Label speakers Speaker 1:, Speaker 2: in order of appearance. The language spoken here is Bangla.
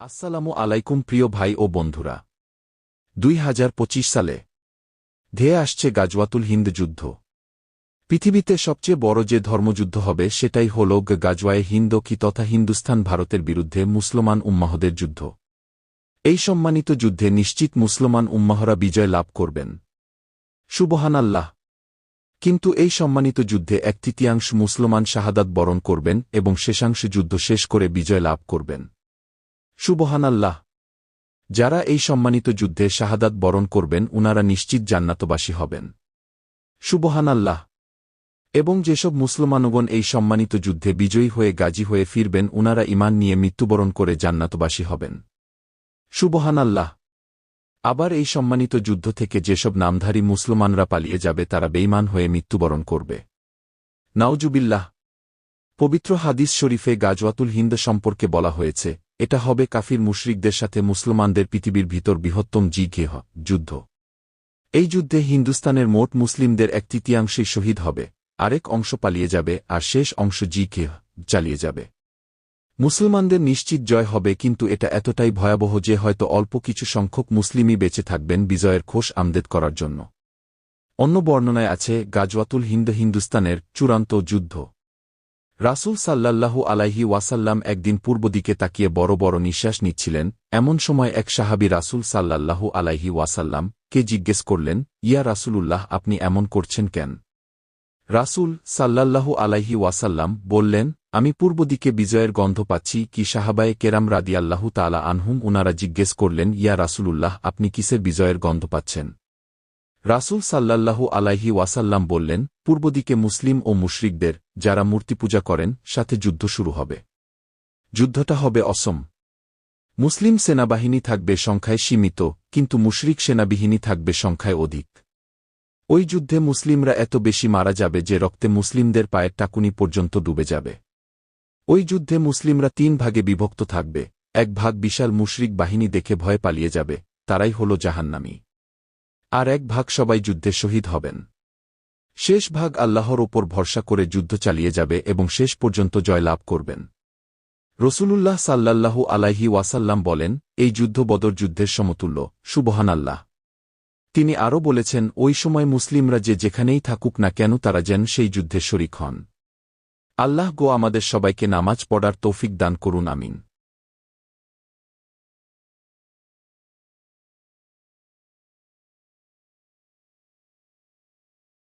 Speaker 1: আসসালামু আলাইকুম প্রিয় ভাই ও বন্ধুরা। দুই হাজার পঁচিশ সালে ধেয়ে আসছে গাজওয়াতুল হিন্দ যুদ্ধ। পৃথিবীতে সবচেয়ে বড় যে ধর্মযুদ্ধ হবে সেটাই হল গাজওয়ায়ে হিন্দ কি তথা হিন্দুস্থান ভারতের বিরুদ্ধে মুসলমান উম্মাহদের যুদ্ধ। এই সম্মানিত যুদ্ধে নিশ্চিত মুসলমান উম্মাহরা বিজয় লাভ করবেন। সুবহান আল্লাহ কিন্তু এই সম্মানিত যুদ্ধে এক তৃতীয়াংশ মুসলমান শাহাদাত বরণ করবেন এবং শেষাংশ যুদ্ধ শেষ করে বিজয় লাভ করবেন। সুবহান আল্লাহ যারা এই সম্মানিত যুদ্ধে শাহাদাত বরণ করবেন, উনারা নিশ্চিত জান্নাতবাসী হবেন। সুবহান আল্লাহ এবং যেসব মুসলমানগণ এই সম্মানিত যুদ্ধে বিজয়ী হয়ে গাজী হয়ে ফিরবেন, উনারা ইমান নিয়ে মৃত্যুবরণ করে জান্নাতবাসী হবেন। সুবহান আল্লাহ আবার এই সম্মানিত যুদ্ধ থেকে যেসব নামধারী মুসলমানরা পালিয়ে যাবে, তারা বেইমান হয়ে মৃত্যুবরণ করবে। নাওজুবিল্লাহ পবিত্র হাদিস শরীফে গাজওয়াতুল হিন্দ সম্পর্কে বলা হয়েছে এটা হবে কাফির মুশরিকদের সাথে মুসলমানদের পৃথিবীর ভিতর বৃহত্তম জি গেহ যুদ্ধ। এই যুদ্ধে হিন্দুস্তানের মোট মুসলিমদের এক তৃতীয়াংশই শহীদ হবে, আরেক অংশ পালিয়ে যাবে আর শেষ অংশ জি কেহ চালিয়ে যাবে। মুসলমানদের নিশ্চিত জয় হবে কিন্তু এটা এতটাই ভয়াবহ যে হয়তো অল্প কিছু সংখ্যক মুসলিমই বেঁচে থাকবেন বিজয়ের খোশ আমদেদ করার জন্য। অন্য বর্ণনায় আছে, গাজওয়াতুল হিন্দ হিন্দুস্তানের চূড়ান্ত যুদ্ধ। রাসূল সাল্লাল্লাহু আলাইহি ওয়াসাল্লাম একদিন পূর্ব দিকে তাকিয়ে বড় বড় নিঃশ্বাস নিচ্ছিলেন, এমন সময় এক সাহাবি রাসূল সাল্লাল্লাহু আলাইহি ওয়াসাল্লাম কে জিজ্ঞেস করলেন, ইয়া রাসূলুল্লাহ, আপনি এমন করছেন কেন? রাসূল সাল্লাল্লাহু আলাইহি ওয়াসাল্লাম বললেন, আমি পূর্ব দিকে বিজয়ের গন্ধ পাচ্ছি, কি সাহাবায়ে কেরাম রাদিয়াল্লাহু তালা আনহুম উনারা জিজ্ঞেস করলেন, ইয়া রাসূলুল্লাহ, আপনি কিসের বিজয়ের গন্ধ পাচ্ছেন? রাসূল সাল্লাল্লাহু আলাইহি ওয়াসাল্লাম বললেন পূর্বদিকে মুসলিম ও মুশরিকদের, যারা মূর্তি পূজা করেন, সাথে যুদ্ধ শুরু হবে। যুদ্ধটা হবে অসম। মুসলিম সেনাবাহিনী থাকবে সংখ্যায় সীমিত, কিন্তু মুশরিক সেনাবাহিনী থাকবে সংখ্যায় অধিক। ওই যুদ্ধে মুসলিমরা এত বেশি মারা যাবে যে রক্তে মুসলিমদের পায়ের টাকুনি পর্যন্ত ডুবে যাবে। ওই যুদ্ধে মুসলিমরা তিন ভাগে বিভক্ত থাকবে, এক ভাগ বিশাল মুশরিক বাহিনী দেখে ভয় পালিয়ে যাবে, তারাই হল জাহান্নামী। আর এক ভাগ সবাই যুদ্ধে শহীদ হবেন। শেষ ভাগ আল্লাহর ওপর ভরসা করে যুদ্ধ চালিয়ে যাবে এবং শেষ পর্যন্ত জয়লাভ করবেন। রসুলুল্লাহ সাল্লাল্লাহু আলাইহি ওয়াসাল্লাম বলেন, এই যুদ্ধ বদর যুদ্ধের সমতুল্য, সুবহান আল্লাহ। তিনি আরও বলেছেন, ওই সময় মুসলিমরা যে যেখানেই থাকুক না কেন তারা যেন সেই যুদ্ধে শরিক হন। আল্লাহ গো আমাদের সবাইকে নামাজ পড়ার তৌফিক দান করুন, আমিন।